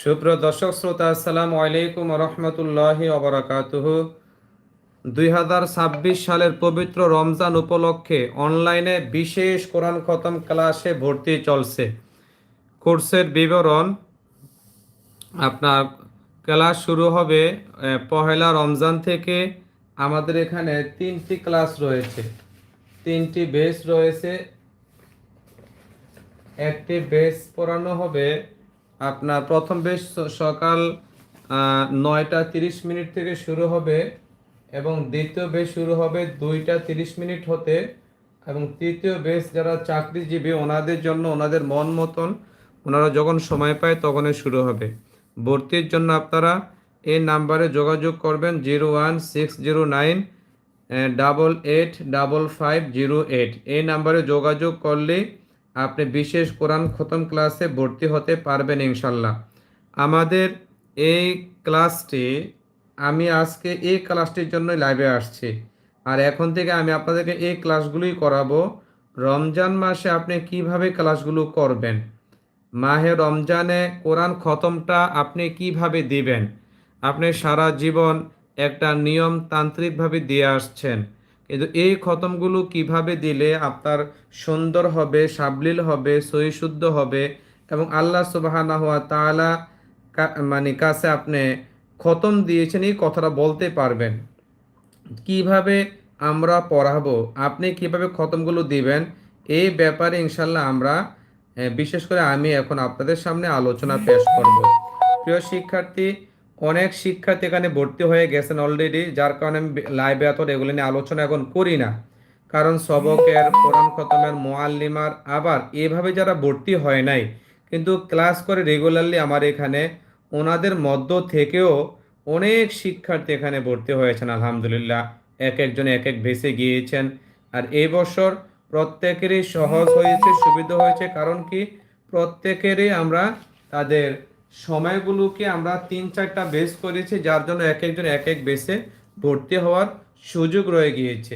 সুপ্রিয় দর্শক, শ্রোতা, আসসালামু আলাইকুম রহমতুল্লাহ অবরাকাতুহ দুই হাজার ছাব্বিশ সালের পবিত্র রমজান উপলক্ষে অনলাইনে বিশেষ কোরআন খতম ক্লাসে ভর্তি চলছে। কোর্সের বিবরণ, আপনার ক্লাস শুরু হবে পহেলা রমজান থেকে আমাদের এখানে তিনটি ক্লাস রয়েছে। তিনটি বেস রয়েছে, একটি বেস পড়ানো হবে আপনার প্রথম বেশ সকাল নয়টা তিরিশ মিনিট থেকে শুরু হবে এবং দ্বিতীয় বেশ শুরু হবে দুইটা তিরিশ মিনিট হতে এবং তৃতীয় বেশ যারা চাকরিজীবী ওনাদের জন্য, ওনাদের মন মতন, ওনারা যখন সময় পায় তখনই শুরু হবে। ভর্তির জন্য আপনারা এই নাম্বারে যোগাযোগ করবেন zero one six zero nine double eight, double five zero eight. এই নাম্বারে যোগাযোগ করলে আপনি বিশেষ কোরআন খতম ক্লাসে ভর্তি হতে পারবেন ইনশাল্লাহ। আমাদের এই ক্লাসটি, আমি আজকে এই ক্লাসটির জন্য লাইভে আসছি। আর এখন থেকে আমি আপনাদেরকে এই ক্লাসগুলোই করাবো। রমজান মাসে আপনি কীভাবে ক্লাসগুলো করবেন? মাহে রমজানে কোরআন খতমটা আপনি কীভাবে দিবেন? আপনি সারা জীবন একটা নিয়ম তান্ত্রিকভাবে দিয়ে আসছেন। কিন্তু এই খতমগুলো কীভাবে দিলে আপনার সুন্দর হবে, সাবলীল হবে, সহিশুদ্ধ হবে এবং আল্লাহ সুবাহানা হওয়া মানে কাছে আপনি খতম দিয়েছেন, এই কথাটা বলতে পারবেন। কীভাবে আমরা পড়াবো, আপনি কীভাবে খতমগুলো দিবেন, এই ব্যাপারে ইনশাল্লাহ আমরা বিশেষ করে আমি এখন আপনাদের সামনে আলোচনা পেশ করব। প্রিয় শিক্ষার্থী অনেক শিক্ষার্থী এখানে ভর্তি হয়ে গেছেন অলরেডি যার কারণে আমি লাইভে এত এগুলো নিয়ে আলোচনা এখন করি না। কারণ সবকের কোরআন খতমের মোয়াল্লিমার আবার এভাবে যারা ভর্তি হয় নাই, কিন্তু ক্লাস করে রেগুলারলি আমার এখানে ওনাদের মধ্য থেকেও অনেক শিক্ষার্থী এখানে ভর্তি হয়েছেন, আলহামদুলিল্লাহ। এক একজন এক এক ভেসে গিয়েছেন। আর এই বছর প্রত্যেকেরই সহজ হয়েছে, সুবিধা হয়েছে, কারণ কি? প্রত্যেকেরই আমরা তাদের সময়গুলোকে আমরা তিন চারটা বেস করেছি, যার জন্য এক একজন এক এক বেসে ভর্তি হওয়ার সুযোগ রয়ে গিয়েছে।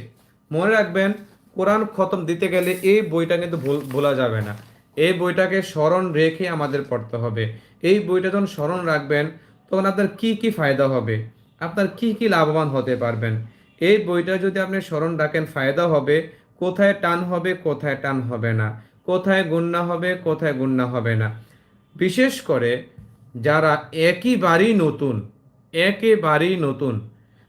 মনে রাখবেন, কোরআন খতম দিতে গেলে এই বইটা কিন্তু ভোলা যাবে না। এই বইটাকে স্মরণ রেখে আমাদের পড়তে হবে। এই বইটা যখন স্মরণ রাখবেন, তখন আপনার কি কি ফায়দা হবে? আপনার কি কি লাভবান হতে পারবেন? এই বইটা যদি আপনি স্মরণ রাখেন, ফায়দা হবে, কোথায় টান হবে, কোথায় টান হবে না। কোথায় গুন্না হবে, কোথায় গুন্না হবে না। বিশেষ করে যারা একেবারেই নতুন একেবারেই নতুন।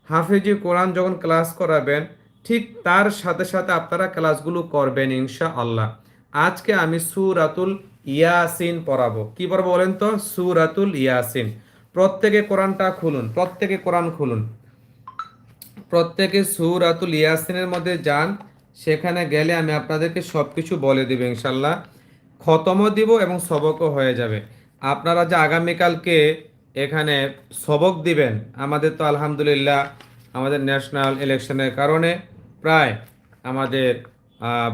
হাফেজি কোরআন যখন ক্লাস করাবেন, ঠিক তার সাথে সাথে আপনারা ক্লাসগুলো করবেন ইনশা আল্লাহ আজকে আমি সুরাতুল ইয়াসিন পড়াবো। কি পড়াবো বলেন তো? সুরাতুল ইয়াসিন। প্রত্যেকে কোরআনটা খুলুন, প্রত্যেকে কোরআন খুলুন। প্রত্যেকে সুরাতুল ইয়াসিনের মধ্যে যান, সেখানে গেলে আমি আপনাদেরকে সব কিছু বলে দেব ইনশাল্লাহ খতমও দিব এবং সবকও হয়ে যাবে। আপনারা যে আগামীকালকে এখানে সবক দিবেন, আমাদের তো আলহামদুলিল্লাহ আমাদের ন্যাশনাল ইলেকশনের কারণে প্রায় আমাদের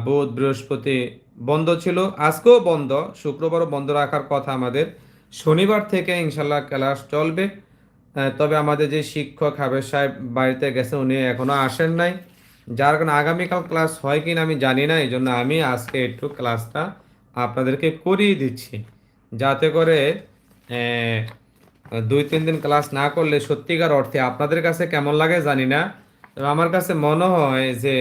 বুধ, বৃহস্পতি বন্ধ ছিল। আজকেও বন্ধ, শুক্রবারও বন্ধ রাখার কথা আমাদের। শনিবার থেকে ইনশাল্লাহ ক্লাস চলবে। তবে আমাদের যে শিক্ষক হাবের সাহেব বাড়িতে গেছেন উনি এখনও আসেন নাই। যার কারণে আগামীকাল ক্লাস হয় কিনা আমি জানি না, এই জন্য আমি আজকে একটু ক্লাসটা আপনাদেরকে করিয়ে দিচ্ছি। যাতে করে দুই, তিন দিন ক্লাস না করলে সত্যিকার অর্থে আপনাদের কাছে কেমন লাগে জানি না, তবে আমার কাছে মনে হয় যে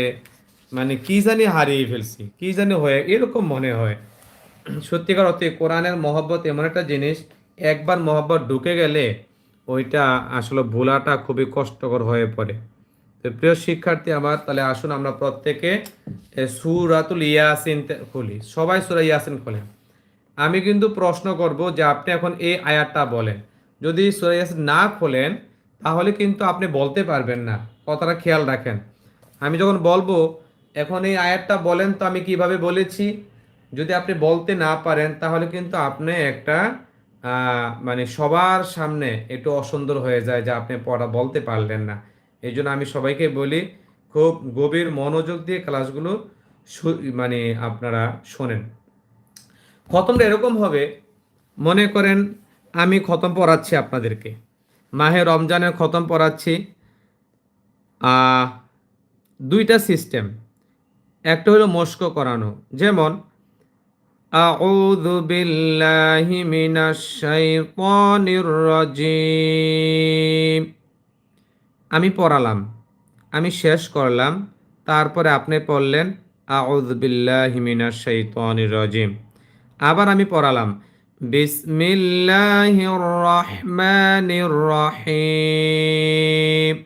মানে কি জানি হারিয়ে ফেলছি, কি জানি হয়ে, এরকম মনে হয়। সত্যিকার অর্থে কোরআনের মহব্বত এমন একটা জিনিস, একবার মহব্বত ঢুকে গেলে ওইটা আসলে ভোলাটা খুবই কষ্টকর হয়ে পড়ে। তো প্রিয় শিক্ষার্থী আমার, তাহলে আসুন আমরা প্রত্যেকে সুরাতুল ইয়াসিন খুলি। সবাই সুরা ইয়াসিন খোলেন। আমি কিন্তু প্রশ্ন করব যে আপনি এখন এই আয়াতটা বলেন। যদি সুরা না খোলেন, তাহলে কিন্তু আপনি বলতে পারবেন না। কথাটা খেয়াল রাখেন। আমি যখন বলব, এখন এই আয়াতটা বলেন তো আমি কীভাবে বলেছি? যদি আপনি বলতে না পারেন, তাহলে কিন্তু আপনি একটা মানে সবার সামনে একটু অসুন্দর হয়ে যায় যে আপনি পড়া বলতে পারলেন না। এই জন্য আমি সবাইকে বলি, খুব গভীর মনোযোগ দিয়ে ক্লাসগুলো মানে আপনারা শোনেন। খতমটা এরকম হবে। মনে করেন, আমি খতম পড়াচ্ছি আপনাদেরকে। মাহে রমজানের খতম পড়াচ্ছি। দুইটা সিস্টেম একটা হলো মস্ক করানো। যেমন, আউযু বিল্লাহি মিনাশ শাইতানির রাজিম। আমি পড়ালাম। আমি শেষ করলাম। তারপরে আপনি পড়লেন, আউযু বিল্লাহি মিনাশ শাইতানির রাজিম। আবার আমি পড়ালাম। বিসমিল্লাহির রহমানির রহিম।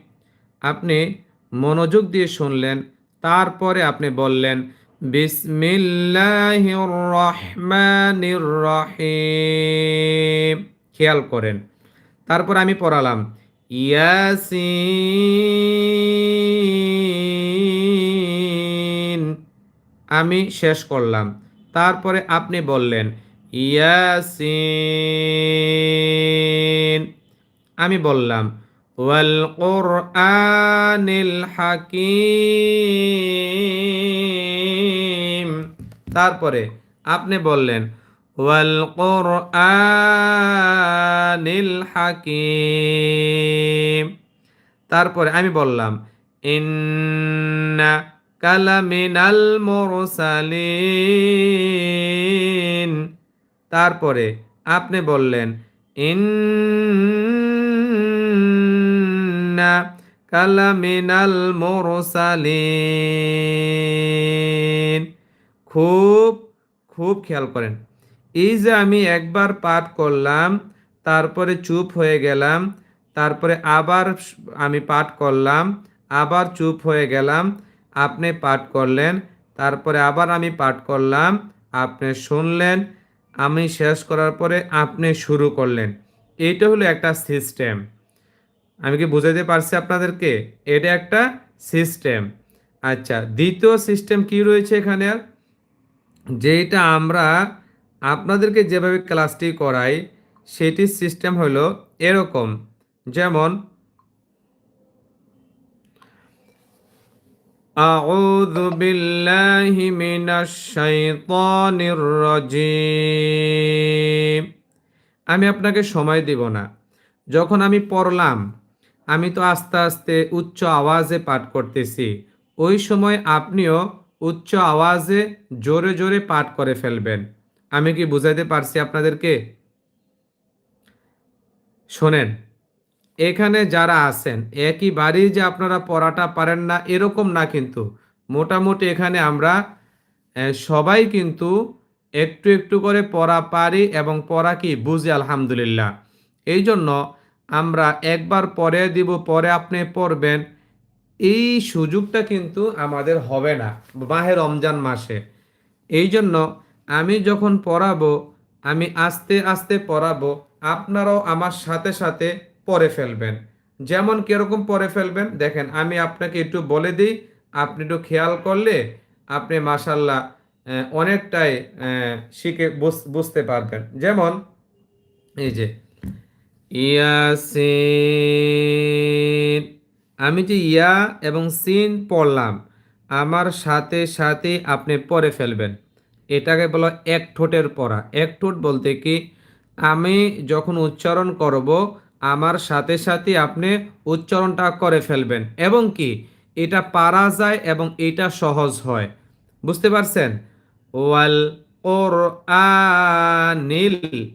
আপনি মনোযোগ দিয়ে শুনলেন, তারপরে আপনি বললেন, বিসমিল্লাহির রহমানির রহিম। খেয়াল করেন। তারপর আমি পড়ালাম, ইয়াসিন। আমি শেষ করলাম। তারপরে আপনি বললেন, ইয়াসিন। আমি বললাম, ওয়াল কোরআনিল হাকিম। তারপরে আপনি বললেন, ওয়াল কোরআনিল হাকিম। তারপরে আমি বললাম, ইন্না কালামিনাল মুরসালিন। তারপরে আপনি বললেন, ইন্না কালামিনাল মুরসালিন। খুব খুব খেয়াল করেন। এই যে আমি একবার পাঠ করলাম, তারপরে চুপ হয়ে গেলাম, তারপরে আবার আমি পাঠ করলাম, আবার চুপ হয়ে গেলাম আপনি পাঠ করলেন, তারপরে আবার আমি পাঠ করলাম, আপনি শুনলেন, আমি শেষ করার পরে আপনি শুরু করলেন। এইটা হলো একটা সিস্টেম। আমি কি বুঝাতে পারছি আপনাদেরকে? এটা একটা সিস্টেম। আচ্ছা দ্বিতীয় সিস্টেম কি রয়েছে এখানে? যেটা আমরা আপনাদেরকে যেভাবে ক্লাসটি করাই, সেটির সিস্টেম হলো এরকম। যেমন أعوذ بالله من الشيطان الرجيم আমি আপনাকে সময় দেব না যখন আমি পড়লাম আমি তো আস্তে আস্তে উচ্চ আওয়াজে পাঠ করতেছি ওই সময় আপনিও উচ্চ আওয়াজে জোরে জোরে পাঠ করে ফেলবেন আমি কি বুঝাইতে পারছি আপনাদেরকে শোনেন এখানে যারা আছেন একইবারেই যে আপনারা পড়াটা পারেন না, এরকম না কিন্তু। মোটামুটি এখানে আমরা সবাই কিন্তু একটু একটু করে পড়া পারি এবং পড়া কি বুঝি, আলহামদুলিল্লাহ। এই জন্য আমরা একবার পরে দিব, পরে আপনি পড়বেন। এই সুযোগটা কিন্তু আমাদের হবে না, মাহে রমজান মাসে। এই জন্য আমি যখন পড়াবো, আমি আস্তে আস্তে পড়াবো, আপনারাও আমার সাথে সাথে পড়ে ফেলবেন। যেমন কীরকম পরে ফেলবেন? দেখেন, আমি আপনাকে একটু বলে দিই। আপনি একটু খেয়াল করলে আপনি মাসাল্লাহ অনেকটাই শিখে বুঝ- বুঝতে পারবেন। যেমন, এই যে, ইয়াসিন, আমি যে ইয়া এবং সিন পড়লাম, আমার সাথে সাথে আপনি পরে ফেলবেন। এটাকে বলা এক ঠোঁটের পড়া। এক ঠোঁট বলতে কি, আমি যখন উচ্চারণ করব আমার সাথে সাথে আপনি উচ্চারণটা করে ফেলবেন। এবং কি? এটা পারা যায় এবং এটা সহজ হয়। বুঝতে পারছেন? ওয়াল ওর আনিল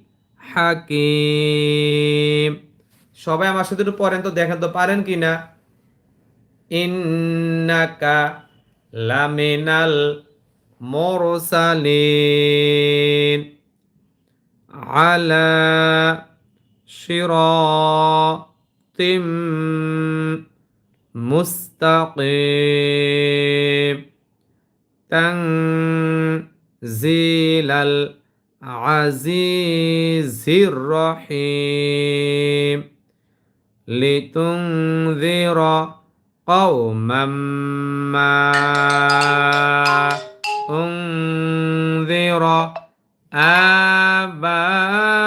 হাকিম। সবাই আমার সাথে একটু পড়েন তো, দেখেন তো পারেন কি না? ইন্নাকা লামিনাল মুরসালিন আলা صراط مستقيم. تنزيل العزيز الرحيم. لتنذر قوما ما أنذر آبائهم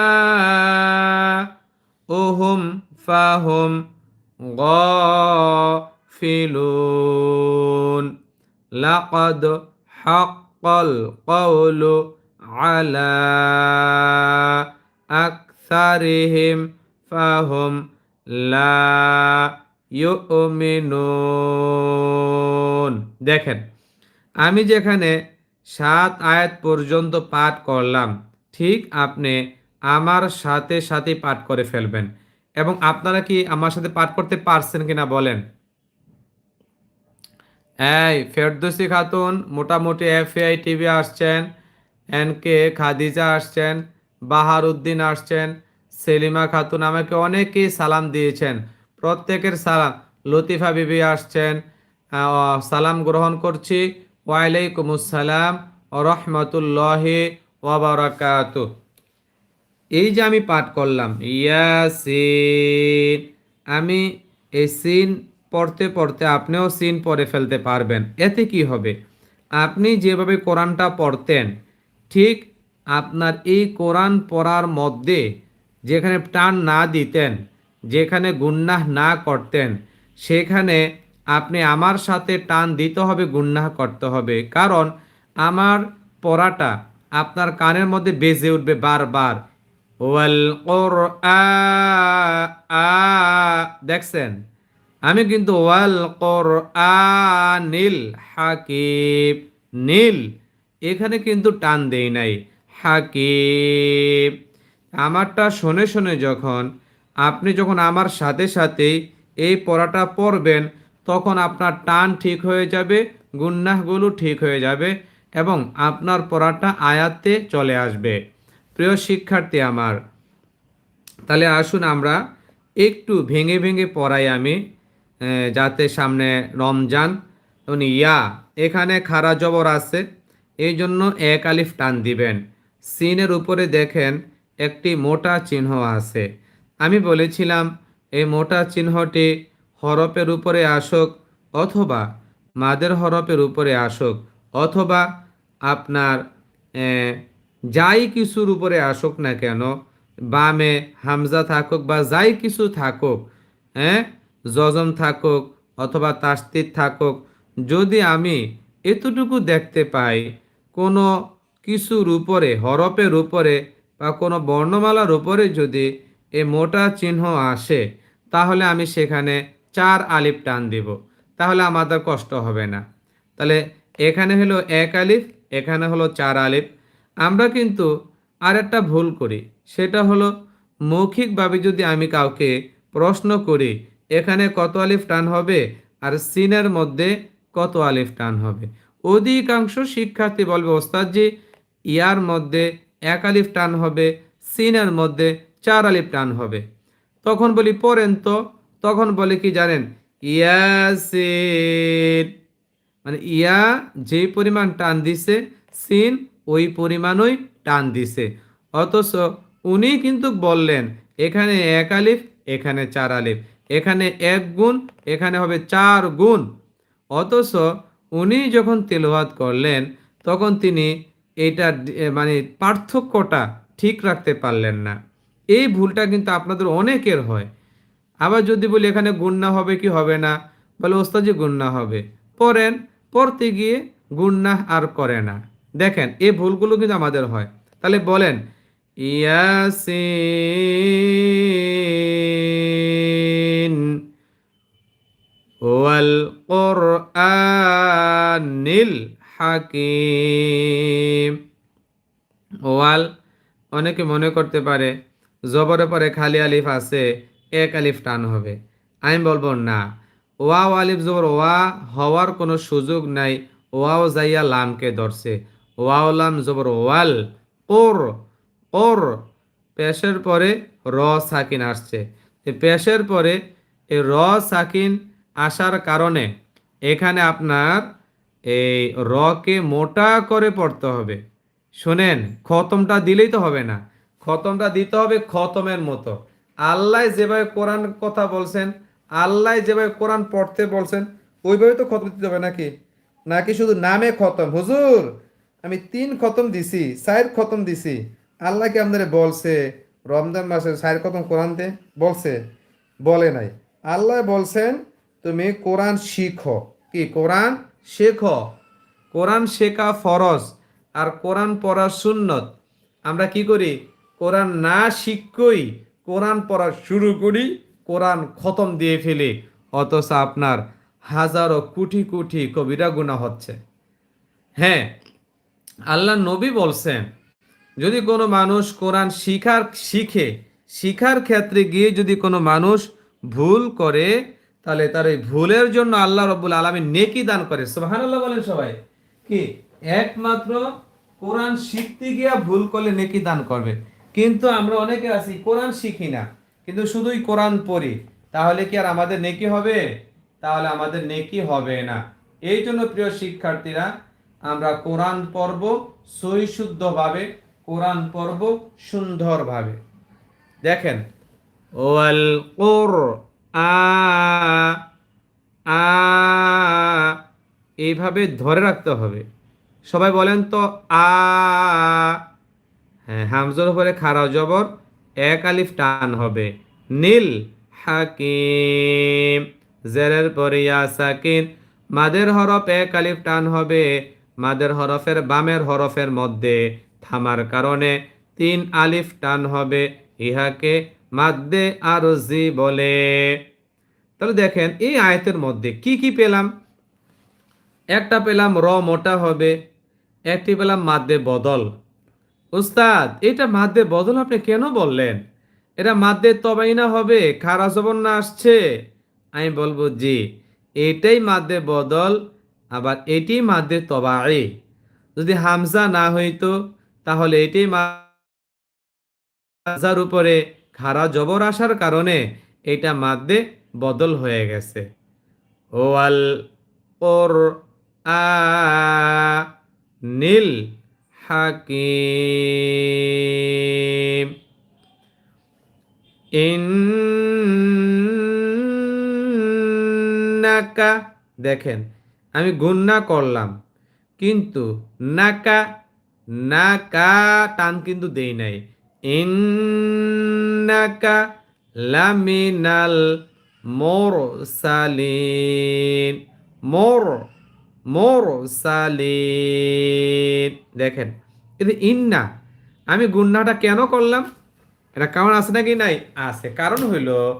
فهم غافلون لقد حق القول على أكثرهم فهم لا يؤمنون দেখেন আমি যেখানে সাত আয়াত পর্যন্ত পাঠ করলাম ঠিক আপনি আমার সাথে সাথে পাঠ করে ফেলবেন এবং আপনারা কি আমার সাথে পাঠ করতে পারছেন কিনা বলেন। এই, ফেরদৌসি খাতুন, মোটামুটি এফএআই টিভি আসছেন এন কে খাদিজা আসছেন বাহার উদ্দিন আসছেন, সেলিমা খাতুন আমাকে অনেকেই সালাম দিয়েছেন। প্রত্যেকের সালাম। লতিফা বিবি আসছেন সালাম গ্রহণ করছি। ওয়ালাইকুম আসসালাম রহমতুল্লাহি ওয়াবারাকাত এই যে আমি পাঠ করলাম, ইয়াসিন, আমি এই সিন পড়তে পড়তে আপনিও সিন পড়ে ফেলতে পারবেন। এতে কি হবে? আপনি যেভাবে কোরআনটা পড়তেন, ঠিক আপনার এই কোরআন পড়ার মধ্যে যেখানে টান না দিতেন, যেখানে গুন্নাহ না করতেন, সেখানে আপনি আমার সাথে টান দিতে হবে, গুন্নাহ করতে হবে। কারণ আমার পড়াটা আপনার কানের মধ্যে বেজে উঠবে বারবার। ওয়াল দেখছেন? আমি কিন্তু ওয়াল কর নীল হাকিব নীল। এখানে কিন্তু টান দেই নাই হাকিব আমারটা শুনে শুনে যখন আপনি যখন আমার সাথে সাথে এই পড়াটা পড়বেন, তখন আপনার টান ঠিক হয়ে যাবে, গুন্নাহগুলো ঠিক হয়ে যাবে এবং আপনার পড়াটা আয়াতে চলে আসবে। প্রিয় শিক্ষার্থী আমার, তাহলে আসুন আমরা একটু ভেঙে ভেঙে পড়াই আমি যাতে সামনে রমজান ইয়া, এখানে খারা জবর আছে, এই জন্য এক আলিফ টান দিবেন। সিনের উপরে দেখেন একটি মোটা চিহ্ন আছে। আমি বলেছিলাম, এই মোটা চিহ্নটি হরফের উপরে আসুক অথবা মাদের হরফের উপরে আসুক, অথবা আপনার যাই কিছুর উপরে আসুক না কেন, বামে হামজা থাকুক বা যাই কিছু থাকুক হ্যাঁ জজম থাকুক অথবা তাস্তির থাকুক, যদি আমি এতটুকু দেখতে পাই কোনো কিছুর উপরে, হরফের উপরে বা কোনো বর্ণমালার উপরে যদি এ মোটা চিহ্ন আসে, তাহলে আমি সেখানে চার আলিফ টান দিব। তাহলে আমাদের কষ্ট হবে না। তাহলে এখানে হলো এক আলিফ, এখানে হলো চার আলিফ আমরা কিন্তু আর একটা ভুল করি। সেটা হলো, মৌখিকভাবে যদি আমি কাউকে প্রশ্ন করি, এখানে কত আলিফ টান হবে আর সিনের মধ্যে কত আলিফ টান হবে। অধিকাংশ শিক্ষার্থী বলবে, ওস্তাদজি, ইয়ার মধ্যে এক আলিফ টান হবে, সিনের মধ্যে চার আলিফ টান হবে। তখন বলি, পড়েন তো। তখন বলে কি জানেন? ইয়াসিন। মানে ইয়া যে পরিমাণ টান দিছে, সিন ওই পরিমাণই টান দিছে। অথচ উনি কিন্তু বললেন, এখানে এক আলিফ, এখানে চার আলিফ, এখানে এক গুণ, এখানে হবে চার গুণ। অথচ উনি যখন তেলাওয়াত করলেন, তখন তিনি এটা মানে পার্থক্যটা ঠিক রাখতে পারলেন না। এই ভুলটা কিন্তু আপনাদের অনেকের হয়। আবার যদি বলি, এখানে গুন্না হবে কি হবে না? বলে ওস্তাজি গুন্না হবে। পড়েন, পড়তে গিয়ে গুন্না আর করে না। দেখেন এই ভুলগুলো কিন্তু আমাদের হয়। তাহলে বলেন, ইয়াসিন ওয়াল কোরআনিল হাকিম। ওয়াল অনেকে মনে করতে পারে জবরের পরে খালি আলিফ আছে, এক আলিফ টান হবে। আমি বলব না। ওয়াও আলিফ জবর ওয়া হওয়ার কোনো সুযোগ নাই, ওয়াও যাইয়া লামকে ধরছে। ওয়াও লাম জবর ওয়াল ওর ওর পেশের পরে র সাকিন আসছে। পেশের পরে এই র সাকিন আসার কারণে এখানে আপনার এই রকে মোটা করে পড়তে হবে। শোনেন, খতমটা দিলেই তো হবে না। খতমটা দিতে হবে খতমের মতো। আল্লাহ যেভাবে কোরআন কথা বলছেন, আল্লাহ যেভাবে কোরআন পড়তে বলছেন, ওইভাবে তো খতম দিতে হবে নাকি? নাকি শুধু নামে খতম? হুজুর আমি তিন খতম দিছি, চার খতম দিছি। আল্লাহ কি বলছে, রমজান মাসে চার খতম কোরআন দে বলছে, বলে নাই। আল্লাহ বলছেন, তুমি কোরআন শিখো। কি, কোরআন? শেখো। কোরআন শেখা ফরজ আর কোরআন পড়া সুন্নত। আমরা কি করি? কোরআন না শিখই কোরআন পড়া শুরু করি, কোরআন খতম দিয়ে ফেলি। অথচ আপনার হাজারো কোটি কোটি কবিরা গুণা হচ্ছে। হ্যাঁ আল্লাহ নবী বলছেন, যদি কোনো মানুষ কোরআন শিখার, শিখে, শিখার ক্ষেত্রে গিয়ে যদি কোনো মানুষ ভুল করে, তাহলে তার এই ভুলের জন্য আল্লাহ রব্বুল আলমী নেকি দান করে। সোহান আল্লাহ বলেন সবাই। কি? একমাত্র কোরআন শিখতে গিয়া ভুল করলে নেকি দান করবে। কিন্তু আমরা অনেকে আছি, কোরআন শিখি না, কিন্তু শুধুই কোরআন পড়ি। তাহলে কি আর আমাদের নেকি হবে? তাহলে আমাদের নেকি হবে না। এই জন্য প্রিয় শিক্ষার্থীরা আমরা কোরআন পর্ব সহিশুদ্ধভাবে, কোরআন পড়ব সুন্দরভাবে। দেখেন, ওয়াল কোর আ আ এইভাবে ধরে রাখতে হবে। সবাই বলেন তো, আ হ্যাঁ হামজর উপরে খাড়া জবর, এক আলিফ টান হবে। নীল, হাকিম জেরের পরে সাকিন মাদের হরফ এক আলিফ টান হবে। মাদের হরফের বামের হরফের মধ্যে থামার কারণে তিন আলিফ টান হবে। ইহাকে মাদ্দে আরজি বলে। তাহলে দেখেন, এই আয়তের মধ্যে কি কি পেলাম? একটা পেলাম র মোটা হবে, একটি পেলাম মাদ্দে বদল। উস্তাদ, এটা মাদ্দে বদল আপনি কেন বললেন? এটা মাদ্দে তবাইনা হবে, খারা জবন না আসছে। আমি বলব, জি, এটাই মাদ্দে বদল। আবার এটি মাদ্দে তবাই যদি হামজা না হইতো, তাহলে এটি মাজার উপরে খারা জবর আসার কারণে এটা মাদ্দে বদল হয়ে গেছে। ওয়াল ওর আ নীল হাকিম। ইন্নাকা দেখেন আমি গুন্না করলাম। কিন্তু নাকা নাকা টান কিন্তু দেই নাই। ইন্নাকা লামিনাল মোর সালিন মোর মোর সালিন দেখেন কিন্তু ইন্না, আমি গুন্নাটা কেন করলাম? এটা কারণ আছে নাকি নাই? আছে। কারণ হইল,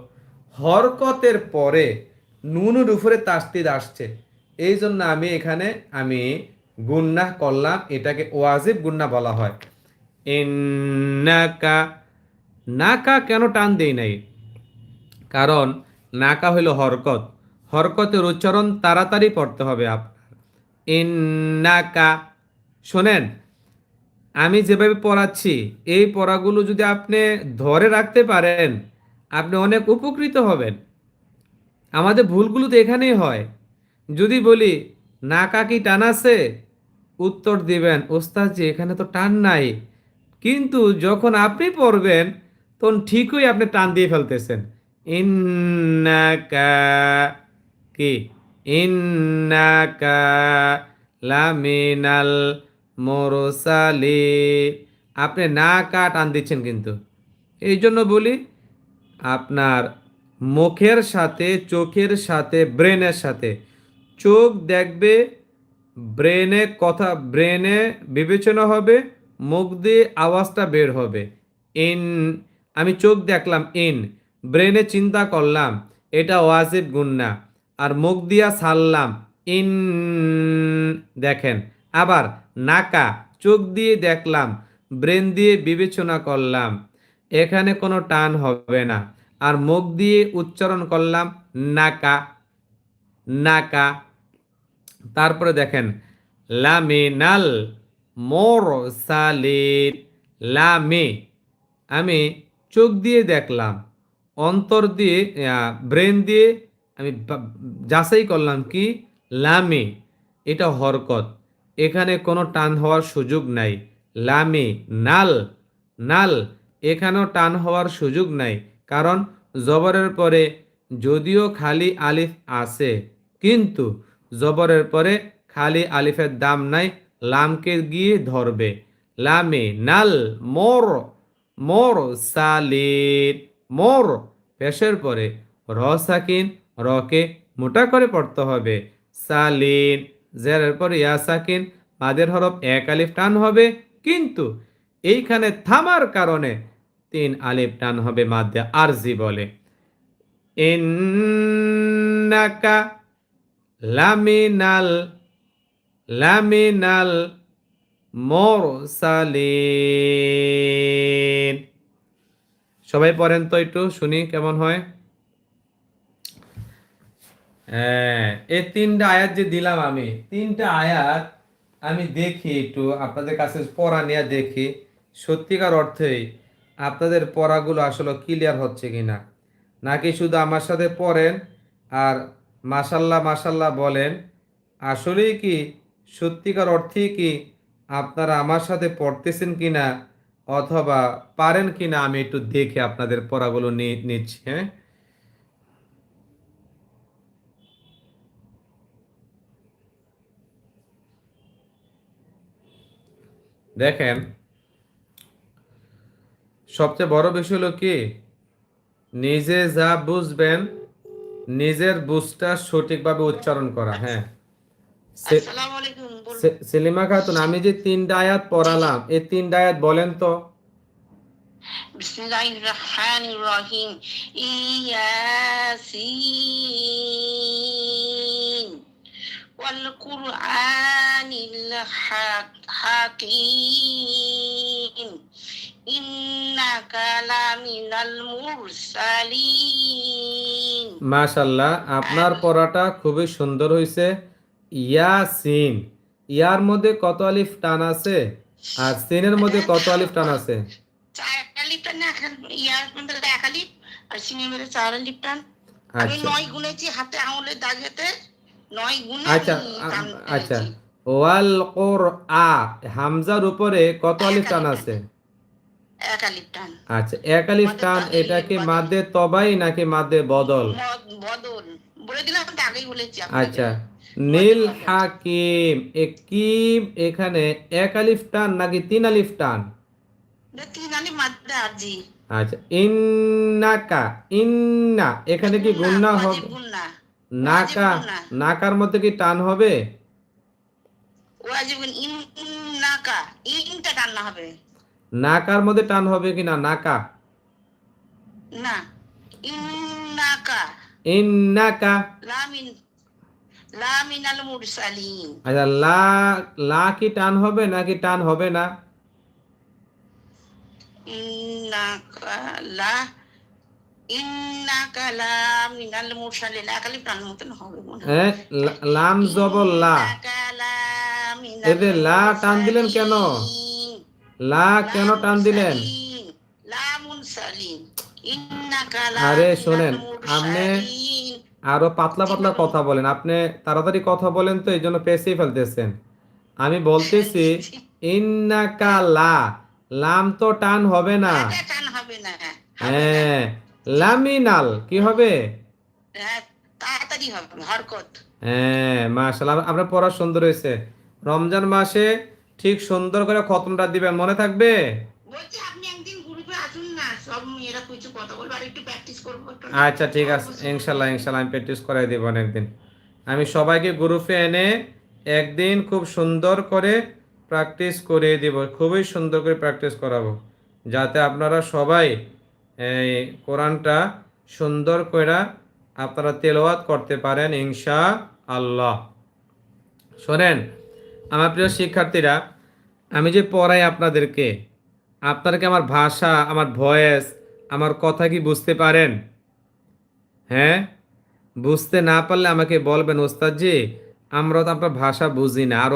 হরকতের পরে নুনুর উপরে তাস্তিদ আসছে। এই জন্য আমি এখানে, আমি গুন্না করলাম, এটাকে ওয়াজিব গুন্না বলা হয়। নাকা কেন টান দেই নাই? কারণ নাকা হইল হরকত। হরকতের উচ্চারণ তাড়াতাড়ি পড়তে হবে আপনার শোনেন, আমি যেভাবে পড়াচ্ছি, এই পড়াগুলো যদি আপনি ধরে রাখতে পারেন, আপনি অনেক উপকৃত হবেন। আমাদের ভুলগুলো তো এখানেই হয়। যদি বলি নাকা কি টান আছে? উত্তর দিবেন, ওস্তাদজি, এখানে তো টান নাই। কিন্তু যখন আপনি পড়বেন, তখন ঠিকই আপনি টান দিয়ে ফেলতেছেন। ইন্নাকা কি ইন্নাকা লামিনাল মোরসালি। আপনি না কা টান দিচ্ছেন কিন্তু। এই জন্য বলি, আপনার মুখের সাথে, চোখের সাথে, ব্রেনের সাথে চোখ দেখবে, ব্রেনে কথা, ব্রেনে বিবেচনা হবে, মুখ দিয়ে আওয়াজটা বের হবে। ইন, আমি চোখ দেখলাম, ইন, ব্রেনে চিন্তা করলাম, এটা ওয়াজিব গুন্না, আর মুখ দিয়া সারলাম ইন, দেখেন। আবার নাকা, চোখ দিয়ে দেখলাম, ব্রেন দিয়ে বিবেচনা করলাম, এখানে কোনো টান হবে না। আর মুখ দিয়ে উচ্চারণ করলাম, নাকা নাকা তারপরে দেখেন, লামিনাল মোর সালির লামে, আমি চোখ দিয়ে দেখলাম, অন্তর দিয়ে ব্রেন দিয়ে আমি যাচাই করলাম কি, লামে, এটা হরকত। এখানে কোনো টান হওয়ার সুযোগ নাই। লামে নাল নাল, এখানেও টান হওয়ার সুযোগ নাই। কারণ জবরের পরে যদিও খালি আলিফ আছে, কিন্তু জবরের পরে খালি আলিফের দাম নাই, লামকে গিয়ে ধরবে। লামে নাল মোর মোর সালির, মোর পেশের পরে র সাকিন, রকে মোটা করে পড়তে হবে। সালিন, জেরের পরে ইয়া সাকিন মাদের হরফ এক আলিফ টান হবে। কিন্তু এইখানে থামার কারণে তিন আলিফ টান হবে মাদ্দে আরজি বলে। ইন্নাকা লামিনাল লামিনাল মুরসালিন। সবাই পড়েন তো একটু, শুনি কেমন হয়। হ্যাঁ এই তিনটা আয়াত যে দিলাম আমি, তিনটা আয়াত আমি দেখি একটু, আপনাদের কাছে পড়া নিয়ে দেখি। সত্যিকার অর্থেই আপনাদের পড়াগুলো আসলে ক্লিয়ার হচ্ছে কিনা? নাকি শুধু আমার সাথে পড়েন আর মাসাল্লাহ মাসাল্লাহ বলেন, আসলেই কি, সত্যিকার অর্থেই কি আপনারা আমার সাথে পড়তেছেন কি না? অথবা পারেন কিনা আমি একটু দেখে আপনাদের পড়াগুলো নিচ্ছি হ্যাঁ? দেখেন, সবচেয়ে বড় বিষয় হলো কি, নিজে যা বুঝবেন নিজের বুঝটা সঠিকভাবে উচ্চারণ করা হ্যাঁ। সেলিমা খাতুন আমি যে তিনটা আয়াত পড়ালাম এই তিনটা আয়াত বলেন তো। বিসমিল্লাহির রহমানির রহিম। ইয়াসিন। ওয়াল কুরআনিল হাকিম। মাশাল্লাহ আপনার পড়াটা খুবই সুন্দর হয়েছে ইয়াসিন ইয়ার মধ্যে কত আলিফ টান আছে? আর সিনের মধ্যে কত আলিফ টান আছে? আচ্ছা। আচ্ছা আচ্ছা। ওয়াল কোর আ হামজার উপরে কত আলিফ টান। আছে? আচ্ছা এক আলিফ টান এটা কি মাদ্দে তবাই নাকি মাদ্দে বদল? বদল। বলে দিলাম আগেই বলেছি আচ্ছা নীল হাকিম একিম এখানে এক আলিফ টান নাকি তিন আলিফ টান? তিন আচ্ছা ইন্নাকা ইন্না এখানে কি গুন্না হবে? নাকা নাকার মধ্যে কি টান হবে? ওয়াজিব ইন্নাকা ইনটা টান্না হবে। নাকার মধ্যে টান হবে কিনা নাকা? না। ইন্নাকা। ইন্নাকা। লামিন লামিনাল মুরসালিন আচ্ছা লা লা কি টান হবে নাকি টান হবে না? ইন্নাকা লা ইন্নাকা লামিনাল মুরসালিন এক টান মতন হবে মনে হ্যাঁ। লাম জবর লা। এদের লা টান দিলেন কেন? লা কেন টান দিলেন? আরে শোনেন, আপনি- আরও পাতলা পাতলা কথা বলেন। আপনি তাড়াতাড়ি কথা বলেন তো এই জন্য পেছিয়ে ফেলতেছেন। আমি বলতেছি ইন্নাকা লা লাম তো টান হবে না। হবে না হ্যাঁ লামিনাল কি হবে? হ্যাঁ, হ্যাঁ আপনার পড়া সুন্দর হয়েছে। রমজান মাসে ঠিক সুন্দর করে খতমটা দিবেন মনে থাকবে? আচ্ছা ঠিক আছে ইনশাল্লাহ ইনশাল্লাহ আমি প্র্যাকটিস করাই দেবো একদিন আমি সবাইকে গ্রুপে এনে একদিন খুব সুন্দর করে প্র্যাকটিস করে দেব খুবই সুন্দর করে প্র্যাকটিস করাবো যাতে আপনারা সবাই এই কোরআনটা সুন্দর করে আপনারা তেলাওয়াত করতে পারেন ইনশা আল্লাহ শোনেন আমার প্রিয় শিক্ষার্থীরা, আমি যে পড়াই আপনাদেরকে, আপনারা কি আমার ভাষা, আমার ভয়েস, আমার কথা কি বুঝতে পারেন? হ্যাঁ? বুঝতে না পারলে আমাকে বলবেন ওস্তাদ জি আমরা তো আপনার ভাষা বুঝি না। আর